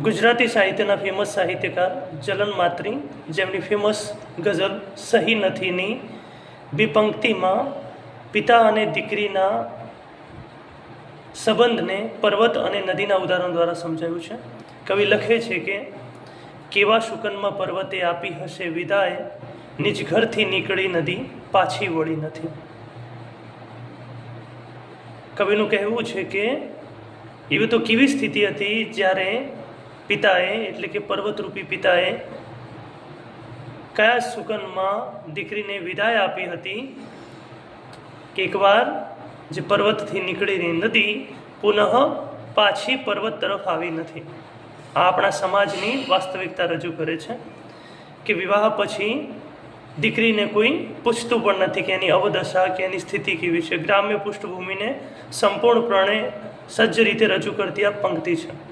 ગુજરાતી સાહિત્યના ફેમસ સાહિત્યકાર જલન માત્રી, જેમની ફેમસ ગઝલ સહી નથીની બિપંક્તિમાં પિતા અને દીકરીના સંબંધને પર્વત અને નદીના ઉદાહરણ દ્વારા સમજાયું છે. કવિ લખે છે કે, કેવા શુકનમાં પર્વતે આપી હશે વિદાય, નિજ ઘરથી નીકળી નદી પાછી વળી નથી. કવિનું કહેવું છે કે, એવી તો કેવી સ્થિતિ હતી જ્યારે પિતાએ, એટલે કે પર્વતરૂપી પિતાએ, કયા સુગંધમાં દીકરીને વિદાય આપી હતી કે એકવાર જે પર્વતથી નીકળેલી નદી પુનઃ પાછી પર્વત તરફ આવી નથી? આ આપણા સમાજની વાસ્તવિકતા રજૂ કરે છે કે વિવાહ પછી દીકરીને કોઈ પૂછતું પણ નથી કે એની અવદશા, કે એની સ્થિતિ કેવી છે. ગ્રામ્ય પૃષ્ઠભૂમિને સંપૂર્ણપણે સજ્જ રીતે રજૂ કરતી આ પંક્તિ છે.